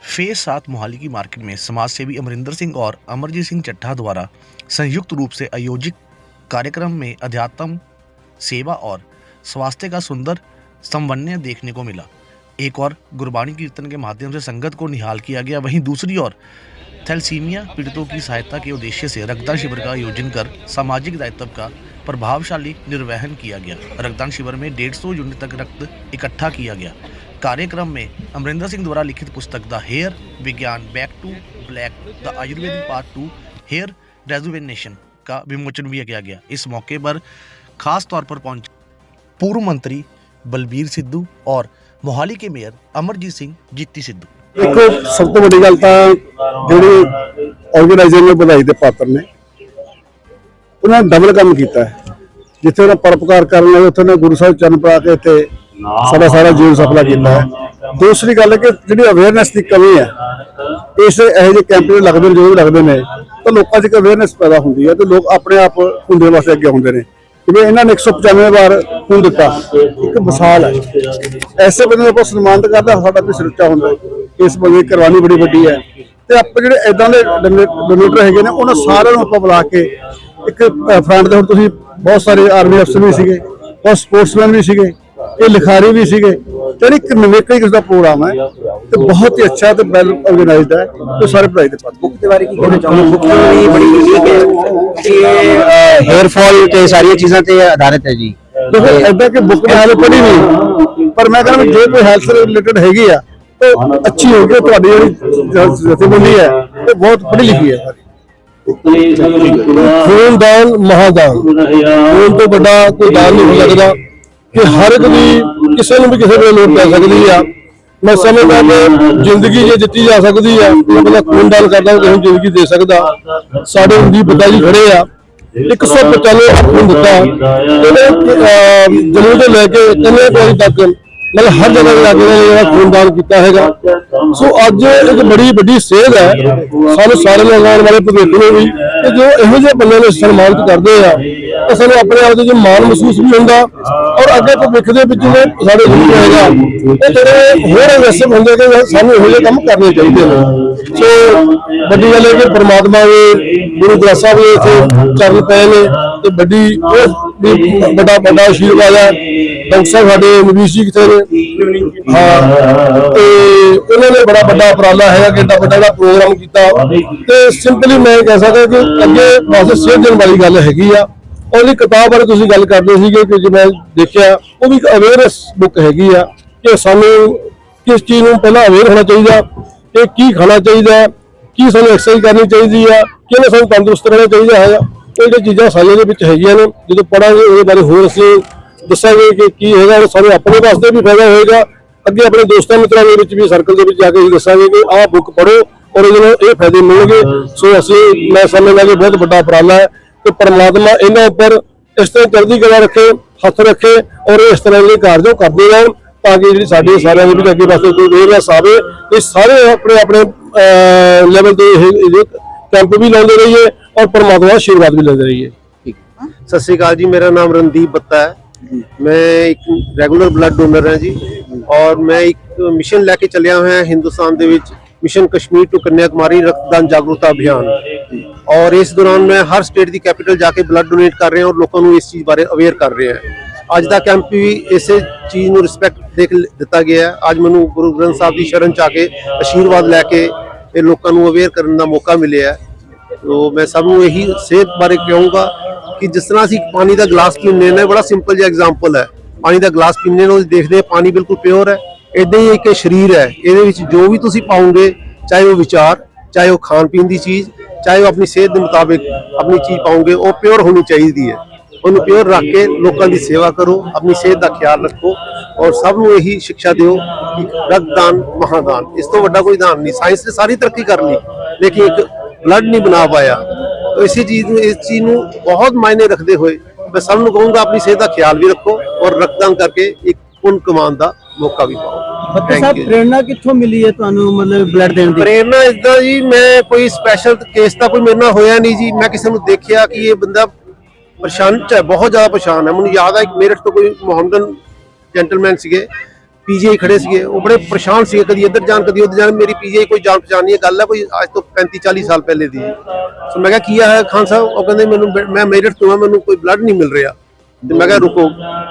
Phase सात मोहाली की market में समाज सेवी अमरिंदर सिंह और अमरजीत सिंह चट्टा द्वारा संयुक्त रूप से आयोजित कार्यक्रम में अध्यात्म सेवा और स्वास्थ्य का सुंदर समन्वय देखने को मिला। एक और गुरबाणी कीर्तन के माध्यम से संगत को निहाल किया गया। वहीं दूसरी ओर थैलसीमिया पीड़ितों की सहायता के उद्देश्य से रक्तदान शिविर का आयोजन कर सामाजिक दायित्व का प्रभावशाली निर्वहन किया गया। रक्तदान शिविर में 150 यूनिट तक रक्त इकट्ठा किया गया। कार्यक्रम में अमरिंदर सिंह द्वारा लिखित पुस्तक द हेयर विज्ञान back to black the ayurvedic part two hair rejuvenation का विमोचन भी किया गया इस मौके पर खास तौर पर पहुंचे पूर्व मंत्री बलबीर सिद्धू और मोहाली के मेयर अमरजीत सिंह जीती सिद्धू ਦੇਖੋ ਸਭ ਤੋਂ ਵੱਡੀ ਗੱਲ ਤਾਂ ਜਿਹੜੇ ਆਰਗੇਨਾਈਜ਼ਰ ਨੇ ਵਧਾਈ ਦੇ ਪਾਤਰ ਨੇ ਉਹਨਾਂ ਨੇ ਡਬਲ ਕੰਮ ਕੀਤਾ ਹੈ ਜਿੱਥੇ ਉਹਨਾਂ ਪਰਪਕਾਰ ਕਰਨ ਲਈ ਉੱਥੇ ਉਹਨਾਂ ਗੁਰੂ ਸਾਹਿਬ ਚਰਨ ਪਾ ਕੇ ਇੱਥੇ ਸਾਡਾ ਸਾਰਾ ਜੀਵਨ ਸਫਲਾ ਕੀਤਾ ਹੈ ਦੂਸਰੀ ਗੱਲ ਹੈ ਕਿ ਜਿਹੜੀ ਅਵੇਅਰਨੈਸ ਦੀ ਕਮੀ ਹੈ, ਇਸ ਇਹੋ ਜਿਹੇ ਕੈਂਪ ਜਿਹੜੇ ਲੱਗਦੇ ਨੇ, ਜੋ ਵੀ ਲੱਗਦੇ ਨੇ, ਤਾਂ ਲੋਕਾਂ 'ਚ ਇੱਕ ਅਵੇਅਰਨੈਸ ਪੈਦਾ ਹੁੰਦੀ ਹੈ ਤੇ ਲੋਕ ਆਪਣੇ ਆਪ ਹੁੰਦੇ ਵਾਸਤੇ ਅੱਗੇ ਹੁੰਦੇ ਨੇ। ਜਿਵੇਂ ਇਹਨਾਂ ਨੇ 195 ਵਾਰ ਖੂਨ ਦਿੱਤਾ, ਇੱਕ ਮਿਸਾਲ ਹੈ। ਐਸੇ ਬੰਦੇ ਨੂੰ ਆਪਾਂ ਸਨਮਾਨਿਤ ਕਰਦਾ ਸਾਡਾ ਵੀ ਸਿਰਚਾ ਹੁੰਦਾ ਇਸ ਬੰਦੇ ਦੀ ਕੁਰਬਾਨੀ ਬੜੀ ਵੱਡੀ ਹੈ। ਤੇ ਆਪਾਂ ਜਿਹੜੇ ਇਦਾਂ ਦੇ ਡੋਨੇਟਰ ਹੈਗੇ ਨੇ, ਉਹਨਾਂ ਸਾਰਿਆਂ ਨੂੰ ਆਪਾਂ ਬੁਲਾ ਕੇ ਇੱਕ ਫਰੰਟ ਦੇ ਹੁਣ ਤੁਸੀਂ ਬਹੁਤ ਸਾਰੇ ਆਰਮੀ ਅਫਸਰ ਵੀ ਸੀਗੇ, ਬਹੁਤ ਸਪੋਰਟਸਮੈਨ ਵੀ ਸੀਗੇ, ਇਹ ਲਿਖਾਰੀ ਵੀ ਸੀਗੇ ਤੇ ਇੱਕ ਹੀ ਕਿਸ ਦਾ ਪ੍ਰੋਗਰਾਮ ਹੈ ਤੇ ਬਹੁਤ ਹੀ ਅੱਛਾ ਤੇ ਵੈਲ ਆਰਗੇਨਾਈਜ਼ਡ ਹੈ। ਤੇ ਸਾਰੇ ਪ੍ਰਾਈਜ਼ ਦੇ ਪਾਸ ਬੁੱਕ ਦੇ ਬਾਰੇ ਕੀ ਕਹਿਣਾ ਚਾਹੁੰਦੇ ਬੁੱਕ ਵੀ ਬੜੀ ਯੂਨੀਕ ਹੈ। ਕਿ ਹੇਅਰ ਫਾਲ ਤੇ ਸਾਰੀਆਂ ਚੀਜ਼ਾਂ ਤੇ ਆਧਾਰਿਤ ਹੈ ਜੀ। ਦੇਖੋ ਐਦਾਂ ਕਿ ਬੁੱਕ ਮੈਂ ਹਾਲੇ ਪੜ੍ਹੀ ਨਹੀਂ। ਪਰ ਮੈਂ ਕਹਿੰਦਾ ਜੇ ਕੋਈ ਹੈਲਥ ਰਿਲੇਟਡ ਹੈਗੀ ਆ ਤਾਂ ਅੱਛੀ ਹੋਗੀ ਤੁਹਾਡੀ ਜਿਹੜੀ ਜਥੇਬੰਦੀ ਹੈ ਇਹ ਬਹੁਤ ਪੜ੍ਹੀ ਲਿਖੀ ਹੈ ਸਾਰੀ। ਖੂਨਦਾਨ ਮਹਾਦਾਨ। ਖੂਨ ਤੋਂ ਵੱਡਾ ਕੋਈ ਦਾਨ ਨਹੀਂ ਹੋ ਸਕਦਾ ਕਿ ਹਰ ਇੱਕ ਦੀ ਕਿਸੇ ਨੂੰ ਵੀ ਕਿਸੇ ਵੇਲੇ ਲੋੜ ਪੈ ਸਕਦੀ ਆ। ਮੈਂ ਸਮਝਦਾ ਕਿ ਜ਼ਿੰਦਗੀ ਜੇ ਦਿੱਤੀ ਜਾ ਸਕਦੀ ਆ ਤਾਂ ਬੰਦਾ ਖੂਨਦਾਨ ਕਰਦਾ ਕਿਸੇ ਨੂੰ ਜ਼ਿੰਦਗੀ ਦੇ ਸਕਦਾ। ਸਾਡੇ ਦੀ ਪਿਤਾ ਜੀ ਖੜੇ ਆ। 195 ਖੂਨ ਦਿੱਤਾ। ਇਹਨੇ ਅਹ, ਜੰਮੂ ਤੋਂ ਲੈ ਕੇ ਕੰਨੇ ਕੋਈ ਤੱਕ ਮਤਲਬ ਹਰ ਜਗ੍ਹਾ ਤੇ ਜਾ ਕੇ ਜਿਹੜਾ ਖੂਨਦਾਨ ਕੀਤਾ ਹੈਗਾ। ਸੋ ਅੱਜ ਇੱਕ ਬੜੀ ਵੱਡੀ ਸੇਧ ਹੈ। ਸਾਨੂੰ ਸਾਰਿਆਂ ਨੂੰ ਆਉਣ ਵਾਲੇ ਭਵਿੱਖ ਨੂੰ ਵੀ ਕਿ ਜੋ ਇਹੋ ਜਿਹੇ ਬੰਦਿਆਂ ਨੂੰ ਸਨਮਾਨਿਤ ਕਰਦੇ ਆ ਤਾਂ ਸਾਨੂੰ ਆਪਣੇ ਆਪ ਦੇ ਵਿੱਚ ਮਾਣ ਮਹਿਸੂਸ ਵੀ ਹੁੰਦਾ ਔਰ ਅੱਗੇ ਭਵਿੱਖ ਦੇ ਵਿੱਚ ਜਿਹੜੇ ਸਾਡੇ ਜ਼ਰੂਰ ਹੋਏਗਾ। ਇਹ ਜਿਹੜੇ ਹੋਰ ਅਗਰੈਸਿਵ ਹੁੰਦੇ ਕਿ ਸਾਨੂੰ ਇਹੋ ਜਿਹੇ ਕੰਮ ਕਰਨੇ ਚਾਹੀਦੇ ਨੇ। ਸੋ, ਵੱਡੀ ਗੱਲ ਹੈ ਕਿ ਪ੍ਰਮਾਤਮਾ ਦੇ ਗੁਰੂ ਗ੍ਰੰਥ ਸਾਹਿਬ ਦੇ ਇੱਥੇ ਚਰਨ ਪਏ ਨੇ ਤੇ ਵੱਡੀ ਵੱਡਾ ਵੱਡਾ ਆਸ਼ੀਰਵਾਦ ਹੈ ਡਾਕਟਰ ਸਾਹਿਬ ਸਾਡੇ ਨਵੀਸ਼ ਜੀ ਕਿਥੇ ਨੇ? ਹਾਂ, ਤੇ ਉਹਨਾਂ ਨੇ ਬੜਾ ਵੱਡਾ ਉਪਰਾਲਾ ਹੈਗਾ ਕਿ ਏਡਾ ਵੱਡਾ ਜਿਹੜਾ ਪ੍ਰੋਗਰਾਮ ਕੀਤਾ। ਤੇ ਸਿੰਪਲੀ ਮੈਂ ਕਹਿ ਸਕਦਾ ਕਿ ਅੱਗੇ ਪਾਸੇ ਸੇਧ ਦੇਣ ਵਾਲੀ ਗੱਲ ਹੈਗੀ ਆ। ਉਹਦੀ ਕਿਤਾਬ ਬਾਰੇ ਤੁਸੀਂ ਗੱਲ ਕਰਦੇ ਸੀਗੇ ਕਿ ਜਿਵੇਂ ਦੇਖਿਆ, ਉਹ ਵੀ ਇੱਕ ਅਵੇਅਰਨੈਸ ਬੁੱਕ ਹੈਗੀ ਆ ਕਿ ਸਾਨੂੰ ਕਿਸ ਚੀਜ਼ ਨੂੰ ਪਹਿਲਾਂ ਅਵੇਅਰ ਹੋਣਾ ਚਾਹੀਦਾ ਕਿ ਕੀ ਖਾਣਾ ਚਾਹੀਦਾ, ਕੀ ਸਾਨੂੰ ਐਕਸਰਸਾਈਜ਼ ਕਰਨੀ ਚਾਹੀਦੀ ਆ ਕਿਵੇਂ ਸਾਨੂੰ ਤੰਦਰੁਸਤ ਰਹਿਣਾ ਚਾਹੀਦਾ ਹੈਗਾ ਇਹ ਜਿਹੜੀਆਂ ਚੀਜ਼ਾਂ ਸਾਰੀਆਂ ਦੇ ਵਿੱਚ ਹੈਗੀਆਂ ਨੇ, ਜਦੋਂ ਪੜਾਂਗੇ ਉਹਦੇ ਬਾਰੇ ਹੋਰ ਅਸੀਂ ਦੱਸਾਂਗੇ ਕਿ ਕੀ ਹੈਗਾ ਔਰ ਸਾਨੂੰ ਆਪਣੇ ਵਾਸਤੇ ਵੀ ਫਾਇਦਾ ਹੋਏਗਾ। ਅੱਗੇ ਆਪਣੇ ਦੋਸਤਾਂ ਮਿੱਤਰਾਂ ਦੇ ਵਿੱਚ ਵੀ ਸਰਕਲ ਦੇ ਵਿੱਚ ਜਾ ਕੇ ਅਸੀਂ ਦੱਸਾਂਗੇ ਕਿ ਆਹ ਬੁੱਕ ਪੜ੍ਹੋ ਔਰ ਇਹਦੇ ਨਾਲ ਇਹ ਫਾਇਦੇ ਮਿਲਣਗੇ। ਸੋ ਅਸੀਂ, ਮੈਂ ਸਮਝਦਾ ਕਿ ਬਹੁਤ ਵੱਡਾ ਉਪਰਾਲਾ ਹੈ। ਕਿ ਪਰਮਾਤਮਾ ਇਹਨਾਂ ਉੱਪਰ ਇਸ ਤਰ੍ਹਾਂ ਚੜ੍ਹਦੀ ਕਲਾ ਰੱਖੇ ਹੱਥ ਰੱਖੇ ਔਰ ਇਸ ਤਰ੍ਹਾਂ ਦੇ ਕਾਰਜ ਉਹ ਕਰਦੇ ਰਹਿਣ ਤਾਂ ਕਿ ਜਿਹੜੀ ਸਾਡੇ ਸਾਰਿਆਂ ਦੇ ਵਿੱਚ ਅੱਗੇ ਵਾਸਤੇ ਕੋਈ ਵੇਰਸ ਆਵੇ ਇਹ ਸਾਰੇ ਆਪਣੇ ਆਪਣੇ ਲੈਵਲ ਤੇ ਇਹ ਕੈਂਪ ਵੀ ਲਾਉਂਦੇ ਰਹੀਏ ਔਰ ਪਰਮਾਤਮਾ ਦਾ ਆਸ਼ੀਰਵਾਦ ਵੀ ਲੈਂਦੇ ਰਹੀਏ। ਸਤਿ ਸ਼੍ਰੀ ਅਕਾਲ ਜੀ ਮੇਰਾ ਨਾਮ ਰਣਦੀਪ ਬੱਤਾ ਹੈ। ਮੈਂ ਇੱਕ ਰੈਗੂਲਰ ਬਲੱਡ ਡੋਨਰ ਹਾਂ ਜੀ ਔਰ ਮੈਂ ਇੱਕ ਮਿਸ਼ਨ ਲੈ ਕੇ ਚੱਲਿਆ ਹੋਇਆ ਹਿੰਦੁਸਤਾਨ ਦੇ ਵਿੱਚ ਮਿਸ਼ਨ ਕਸ਼ਮੀਰ ਟੂ ਕੰਨਿਆਕੁਮਾਰੀ ਰਕਤਦਾਨ ਜਾਗਰੂਕਤਾ ਅਭਿਆਨ। ਔਰ ਇਸ ਦੌਰਾਨ ਮੈਂ ਹਰ ਸਟੇਟ ਦੀ ਕੈਪੀਟਲ ਜਾ ਕੇ ਬਲੱਡ ਡੋਨੇਟ ਕਰ ਰਿਹਾ ਔਰ ਲੋਕਾਂ ਨੂੰ ਇਸ ਚੀਜ਼ ਬਾਰੇ ਅਵੇਅਰ ਕਰ ਰਿਹਾ ਅੱਜ ਦਾ ਕੈਂਪ ਵੀ ਇਸੇ ਚੀਜ਼ ਨੂੰ ਰਿਸਪੈਕਟ ਦੇਖ ਦਿੱਤਾ ਗਿਆ ਹੈ। ਅੱਜ ਮੈਨੂੰ ਗੁਰੂ ਗ੍ਰੰਥ ਸਾਹਿਬ ਦੀ ਸ਼ਰਨ ਚ ਆ ਕੇ ਆਸ਼ੀਰਵਾਦ ਲੈ ਕੇ ਇਹ ਲੋਕਾਂ ਨੂੰ ਅਵੇਅਰ ਕਰਨ ਦਾ ਮੌਕਾ ਮਿਲਿਆ ਹੈ। ਤੋ ਮੈਂ ਸਭ ਨੂੰ ਇਹੀ ਸਿਹਤ ਬਾਰੇ ਕਹੂੰਗਾ ਕਿ ਜਿਸ ਤਰ੍ਹਾਂ ਅਸੀਂ ਪਾਣੀ ਦਾ ਗਲਾਸ ਪੀਂਦੇ ਨੇ ਬੜਾ ਸਿੰਪਲ ਜਿਹਾ ਐਗਜ਼ਾਮਪਲ ਹੈ। ਪਾਣੀ ਦਾ ਗਲਾਸ ਪੀਂਦੇ ਨੂੰ ਦੇਖਦੇ ਪਾਣੀ ਬਿਲਕੁਲ ਪਿਓਰ ਹੈ। ਇਦਾਂ ਹੀ ਇੱਕ ਸਰੀਰ ਹੈ, ਇਹਦੇ ਵਿੱਚ ਜੋ ਵੀ ਤੁਸੀਂ ਪਾਉਂਗੇ, ਚਾਹੇ ਉਹ ਵਿਚਾਰ ਚਾਹੇ ਉਹ ਖਾਣ ਪੀਣ ਦੀ ਚੀਜ਼, ਚਾਹੇ ਉਹ ਆਪਣੀ ਸਿਹਤ ਦੇ ਮੁਤਾਬਿਕ ਆਪਣੀ ਚੀਜ਼ ਪਾਉਂਗੇ, ਉਹ ਪਿਓਰ ਹੋਣੀ ਚਾਹੀਦੀ ਹੈ। ਉਹਨੂੰ ਪਿਓਰ ਰੱਖ ਕੇ ਲੋਕਾਂ ਦੀ ਸੇਵਾ ਕਰੋ, ਆਪਣੀ ਸਿਹਤ ਦਾ ਖਿਆਲ ਰੱਖੋ ਔਰ ਸਭ ਨੂੰ ਇਹੀ ਸਿੱਖਿਆ ਦਿਓ ਕਿ ਰਕਤਦਾਨ ਮਹਾਦਾਨ। ਇਸ ਤੋਂ ਵੱਡਾ ਕੋਈ ਦਾਨ ਨਹੀਂ। ਸਾਇੰਸ ਨੇ ਸਾਰੀ ਤਰੱਕੀ ਕਰ ਲਈ, ਲੇਕਿਨ ਇੱਕ ਬਲੱਡ ਨਹੀਂ ਬਣਾ ਪਾਇਆ। ਤਾਂ ਇਸੇ ਚੀਜ਼ ਨੂੰ, ਇਸ ਚੀਜ਼ ਨੂੰ ਬਹੁਤ ਮਾਇਨੇ ਰੱਖਦੇ ਹੋਏ ਮੈਂ ਸਭ ਨੂੰ ਕਹੂੰਗਾ, ਆਪਣੀ ਸਿਹਤ ਦਾ ਖਿਆਲ ਵੀ ਰੱਖੋ ਔਰ ਰਕਤਦਾਨ ਕਰਕੇ ਇੱਕ ਪੁੰਨ ਕਮਾਉਣ ਦਾ ਮੌਕਾ ਵੀ ਪਾਓ। Thank ਸਾਹਿਬ. ਪ੍ਰੇਰਣਾ ਕਿੱਥੋਂ ਮਿਲੀ ਹੈ ਤੁਹਾਨੂੰ ਮਤਲਬ ਬਲੱਡ ਦੇਣ ਦੀ? ਪ੍ਰੇਰਨਾ ਇਦਾਂ ਜੀ ਮੈਂ ਕੋਈ ਸਪੈਸ਼ਲ ਕੇਸ ਤਾਂ ਕੋਈ ਮੇਰੇ ਨਾਲ ਹੋਇਆ ਨਹੀਂ ਜੀ। ਮੈਂ ਕਿਸੇ ਨੂੰ ਦੇਖਿਆ ਕਿ ਇਹ ਬੰਦਾ ਪਰੇਸ਼ਾਨ ਚ ਹੈ ਬਹੁਤ ਜ਼ਿਆਦਾ ਪਰੇਸ਼ਾਨ ਹੈ। ਮੈਨੂੰ ਯਾਦ ਹੈ ਇੱਕ ਮੇਰਠ ਤੋਂ ਕੋਈ ਮੁਹੰਮਦਨ ਜੈਂਟਲਮੈਨ ਸੀਗੇ ਪੀਜੀਆਈ ਖੜੇ ਸੀਗੇ। ਉਹ ਬੜੇ ਪਰੇਸ਼ਾਨ ਸੀਗੇ। ਕਦੀ ਇੱਧਰ ਜਾਣ ਕਦੀ ਉੱਧਰ ਜਾਣ। ਮੇਰੀ ਪੀਜੀਆਈ ਕੋਈ ਜਾਣ ਪਛਾਣ ਨਹੀਂ ਹੈ। ਗੱਲ ਹੈ ਕੋਈ ਅੱਜ ਤੋਂ 35 40 ਸਾਲ ਪਹਿਲੇ ਦੀ। ਸੋ ਮੈਂ ਕਿਹਾ ਕੀ ਹੈ ਖਾਨ ਸਾਹਿਬ? ਉਹ ਕਹਿੰਦੇ ਮੈਨੂੰ ਮੈਂ ਮੇਰਠ ਤੋਂ ਮੈਨੂੰ ਕੋਈ ਬਲੱਡ ਨਹੀਂ ਮਿਲ ਰਿਹਾ। ਤੇ ਮੈਂ ਕਿਹਾ, ਰੁਕੋ।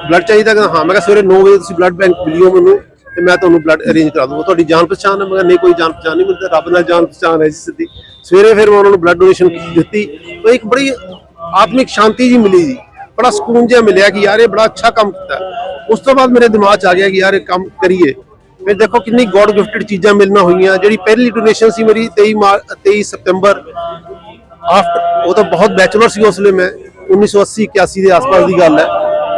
ਬਲੱਡ ਚਾਹੀਦਾ ਕਿ ਹਾਂ। ਮੈਂ ਕਿਹਾ, ਸਵੇਰੇ 9 ਵਜੇ ਤੁਸੀਂ ਬਲੱਡ ਬੈਂਕ ਮਿਲਿਓ ਮੈਨੂੰ ਤੇ ਮੈਂ ਤੁਹਾਨੂੰ ਬਲੱਡ ਅਰੇਂਜ ਕਰਾ ਦੂੰਗਾ ਤੁਹਾਡੀ ਜਾਣ ਪਛਾਣ ਹੈ? ਮੈਂ ਕਿਹਾ, ਨਹੀਂ, ਕੋਈ ਜਾਣ ਪਛਾਣ ਨਹੀਂ ਮਿਲਦਾ ਰੱਬ ਨਾਲ ਜਾਣ ਪਛਾਣ ਹੈ ਜੀ ਸਿੱਧੀ। ਸਵੇਰੇ ਫਿਰ ਮੈਂ ਉਹਨਾਂ ਨੂੰ ਬਲੱਡ ਡੋਨੇਸ਼ਨ ਦਿੱਤੀ। ਉਹ ਇੱਕ ਬੜੀ ਆਤਮਿਕ ਸ਼ਾਂਤੀ ਜੀ ਮਿਲੀ ਜੀ। ਬੜਾ ਸਕੂਨ ਜਿਹਾ ਮਿਲਿਆ ਕਿ ਯਾਰ ਇਹ ਬੜਾ ਅੱਛਾ ਕੰਮ ਕੀਤਾ। ਉਸ ਤੋਂ ਬਾਅਦ ਮੇਰੇ ਦਿਮਾਗ 'ਚ ਆ ਗਿਆ ਕਿ ਯਾਰ ਇਹ ਕੰਮ ਕਰੀਏ। ਫਿਰ ਦੇਖੋ ਕਿੰਨੀ ਗੋਡ ਗਿਫਟਡ ਚੀਜ਼ਾਂ ਮਿਲਣਾ ਹੋਈਆਂ। ਜਿਹੜੀ ਪਹਿਲੀ ਡੋਨੇਸ਼ਨ ਸੀ ਮੇਰੀ 23 ਮਾਰ 23 ਸਤੰਬਰ, ਆਫਟਰ, ਉਹ ਤਾਂ ਬਹੁਤ ਬੈਚਲਰ ਸੀ ਉਸ ਵੇਲੇ ਮੈਂ। 1980 81 ਦੇ ਆਸ-ਪਾਸ ਦੀ ਗੱਲ ਹੈ।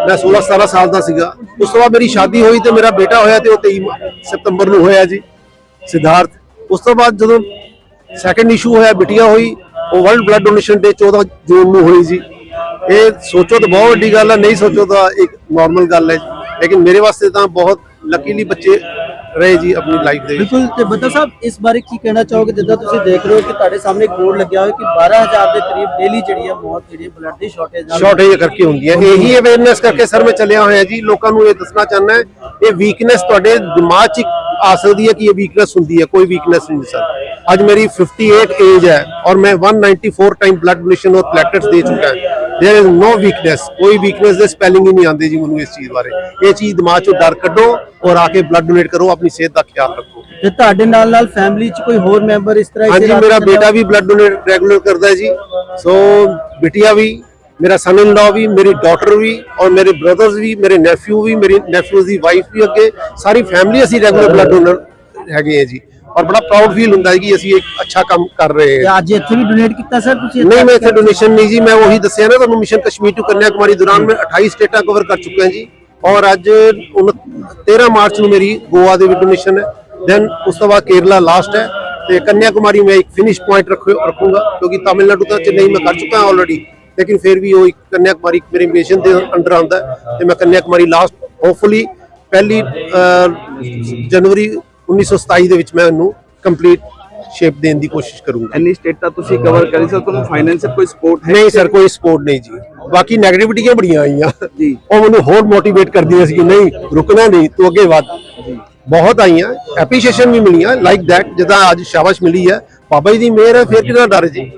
ਮੈਂ 16 17 ਸਾਲ ਦਾ ਸੀਗਾ। ਉਸ ਤੋਂ ਬਾਅਦ ਮੇਰੀ ਸ਼ਾਦੀ ਹੋਈ ਤੇ ਮੇਰਾ ਬੇਟਾ ਹੋਇਆ ਤੇ ਉਹ 23 ਸਤੰਬਰ ਨੂੰ ਹੋਇਆ ਜੀ, ਸਿਧਾਰਥ। ਉਸ ਤੋਂ ਬਾਅਦ ਜਦੋਂ ਸੈਕੰਡ ਇਸ਼ੂ ਹੋਇਆ, ਬਿਟੀਆ ਹੋਈ, ਉਹ world blood donation day 14 June ਨੂੰ ਹੋਈ ਜੀ। ਇਹ ਸੋਚੋ ਤਾਂ ਬਹੁਤ ਵੱਡੀ ਗੱਲ ਹੈ, ਨਹੀਂ ਸੋਚੋ ਤਾਂ ਇੱਕ ਨਾਰਮਲ ਗੱਲ ਹੈ ਲੇਕਿਨ ਮੇਰੇ ਵਾਸਤੇ ਤਾਂ ਬਹੁਤ ਲੱਕੀਲੀ ਬੱਚੇ ਰਹੇ ਜੀ ਆਪਣੀ ਲਾਈਫ ਦੇ ਵਿੱਚ। ਬਿਲਕੁਲ ਤੇ ਬੱਤਾ ਸਾਹਿਬ ਇਸ ਬਾਰੇ ਕੀ ਕਹਿਣਾ ਚਾਹੋਗੇ? ਜਿੱਦਾਂ ਤੁਸੀਂ ਦੇਖ ਰਹੇ ਹੋ ਕਿ ਤੁਹਾਡੇ ਸਾਹਮਣੇ ਇੱਕ ਬੋਰਡ ਲੱਗਿਆ ਹੋਇਆ ਕਿ 12000 ਦੇ ਕਰੀਬ ਡੇਲੀ ਜਿਹੜੀ ਹੈ ਮੌਤ ਜਿਹੜੀ ਬਲੱਡ ਦੀ ਸ਼ਾਰਟੇਜ ਨਾਲ ਸ਼ਾਰਟੇਜ ਕਰਕੇ ਹੁੰਦੀ ਹੈ। ਇਹੀ ਅਵੇਅਰਨੈਸ ਕਰਕੇ ਸਰ ਮੈਂ ਚੱਲਿਆ ਹੋਇਆ ਜੀ। ਲੋਕਾਂ ਨੂੰ ਇਹ ਦੱਸਣਾ ਚਾਹੁੰਦਾ ਹੈ ਇਹ ਵੀਕਨੈਸ ਤੁਹਾਡੇ ਦਿਮਾਗ 'ਚ ਆ ਸਕਦੀ ਹੈ ਕਿ ਇਹ ਵੀਕਨੈਸ ਹੁੰਦੀ ਹੈ। ਕੋਈ ਵੀਕਨੈਸ ਨਹੀਂ ਸਰ। ਅੱਜ ਮੇਰੀ 58 ਏਜ ਹੈ ਔਰ ਮੈਂ 194 ਟਾਈਮ ਬਲੱਡ ਡੋਨੇਸ਼ਨ ਔਰ ਪਲੈਟਲੇਟਸ ਦੇ ਚੁੱਕਾ ਹਾਂ। देयर इज नो ਵੀਕਨੈਸ ਕੋਈ ਵੀਕਨੈਸ ਦੇ ਸਪੈਲਿੰਗ ਹੀ ਨਹੀਂ ਆਉਂਦੀ ਜੀ ਮੈਨੂੰ ਇਸ ਚੀਜ਼ ਬਾਰੇ ਇਹ ਚੀਜ਼ ਦਿਮਾਗ 'ਚੋਂ ਡਰ ਕੱਢੋ ਔਰ ਆ ਕੇ ਬਲੱਡ ਡੋਨੇਟ ਕਰੋ ਆਪਣੀ ਸਿਹਤ ਦਾ ਖਿਆਲ ਰੱਖੋ ਤੇ ਤੁਹਾਡੇ ਨਾਲ ਨਾਲ ਫੈਮਿਲੀ 'ਚ ਕੋਈ ਹੋਰ ਮੈਂਬਰ ਇਸ ਤਰ੍ਹਾਂ ਹਾਂਜੀ ਮੇਰਾ ਬੇਟਾ ਵੀ ਬਲੱਡ ਡੋਨੇਟ ਰੈਗੂਲਰ ਕਰਦਾ ਹੈ ਜੀ ਸੋ ਬਿਟਿਆ ਵੀ ਮੇਰਾ ਸਨ ਇਨ ਲਾ ਵੀ ਮੇਰੀ ਡਾਟਰ ਵੀ ਔਰ ਮੇਰੇ ਬ੍ਰਦਰਸ ਵੀ ਮੇਰੇ ਨੈਫਿਊ ਵੀ ਮੇਰੀ ਨੈਫਿਊ ਦੀ ਵਾਈਫ ਵੀ ਅੱਗੇ ਸਾਰੀ ਫੈਮਿਲੀ ਅਸੀਂ ਰੈਗੂਲਰ ਬਲੱਡ ਡੋਨਰ ਹੈਗੇ ਆ ਜੀ ਔਰ ਬੜਾ ਪ੍ਰਾਊਡ ਫੀਲ ਹੁੰਦਾ ਹੈ ਕਿ ਅਸੀਂ ਇੱਕ ਅੱਛਾ ਕੰਮ ਕਰ ਰਹੇ ਹਾਂ। ਅੱਜ ਇੱਥੇ ਵੀ ਡੋਨੇਟ ਕੀਤਾ ਸਰ ਤੁਸੀਂ ਨਹੀਂ ਮੈਂ ਇੱਥੇ ਡੋਨੇਸ਼ਨ ਨਹੀਂ ਜੀ ਮੈਂ ਉਹੀ ਦੱਸਿਆ ਨਾ ਤੁਹਾਨੂੰ ਮਿਸ਼ਨ ਕਸ਼ਮੀਰ ਟੂ ਕੰਨਿਆ ਕੁਮਾਰੀ ਦੌਰਾਨ ਮੈਂ 28 ਸਟੇਟਾਂ ਕਵਰ ਕਰ ਚੁੱਕਿਆ ਜੀ। ਔਰ ਅੱਜ ਉਨ- 13 ਮਾਰਚ ਨੂੰ ਮੇਰੀ ਗੋਆ ਦੇ ਵਿੱਚ ਡੋਨੇਸ਼ਨ ਹੈ। ਦੈਨ ਉਸ ਤੋਂ ਬਾਅਦ ਕੇਰਲਾ ਲਾਸਟ ਹੈ। ਤੇ ਕੰਨਿਆ ਕੁਮਾਰੀ ਮੈਂ ਇੱਕ ਫਿਨਿਸ਼ ਪੁਆਇੰਟ ਰੱਖੂਗਾ ਕਿਉਂਕਿ ਤਾਮਿਲਨਾਡੂ ਤਾਂ ਚੇਨਈ ਮੈਂ ਕਰ ਚੁੱਕਾ ਹਾਂ ਆਲਰੇਡੀ ਲੇਕਿਨ ਫਿਰ ਵੀ ਉਹ ਇੱਕ ਕੰਨਿਆ ਕੁਮਾਰੀ ਮੇਰੇ ਮਿਸ਼ਨ ਦੇ ਅੰਡਰ ਆਉਂਦਾ ਤੇ ਮੈਂ ਕੰਨਿਆ ਕੁਮਾਰੀ ਲਾਸਟ ਹੋਪਫੁਲੀ ਪਹਿਲੀ ਜਨਵਰੀ 1927 ਦੇ ਵਿੱਚ ਮੈਂ ਇਹਨੂੰ ਕੰਪਲੀਟ ਸ਼ੇਪ ਦੇਣ ਦੀ ਕੋਸ਼ਿਸ਼ ਕਰੂੰਗਾ। ਇੰਨੀ ਸਟੇਟਾਂ ਤੁਸੀਂ ਕਵਰ ਕਰੀ ਸਰ ਤੁਹਾਨੂੰ ਫਾਈਨੈਂਸ਼ੀਅਲ ਕੋਈ ਸਪੋਰਟ ਹੈ? ਨਹੀਂ ਸਰ ਕੋਈ ਸਪੋਰਟ ਨਹੀਂ ਜੀ। ਬਾਕੀ ਨੈਗੇਟਿਵਿਟੀਆਂ ਬੜੀਆਂ ਆਈਆਂ। ਜੀ। ਉਹ ਮੈਨੂੰ ਹੋਰ ਮੋਟੀਵੇਟ ਕਰਦੀਆਂ ਸੀ ਕਿ ਨਹੀਂ ਰੁਕਣਾ ਨਹੀਂ ਤੂੰ ਅੱਗੇ ਵੱਧ। ਬਹੁਤ ਆਈਆਂ ਐਪਰੀਸ਼ੀਏਸ਼ਨ ਵੀ ਮਿਲੀਆਂ ਲਾਈਕ ਥੈਟ ਜਿੱਦਾਂ ਅੱਜ ਸ਼ਾਬਾਸ਼ ਮਿਲੀ ਹੈ। ਬਾਬਾ ਜੀ ਦੀ ਮਿਹਰ ਹੈ ਫਿਰ ਕਿਹਦਾ ਡਰ ਜੀ?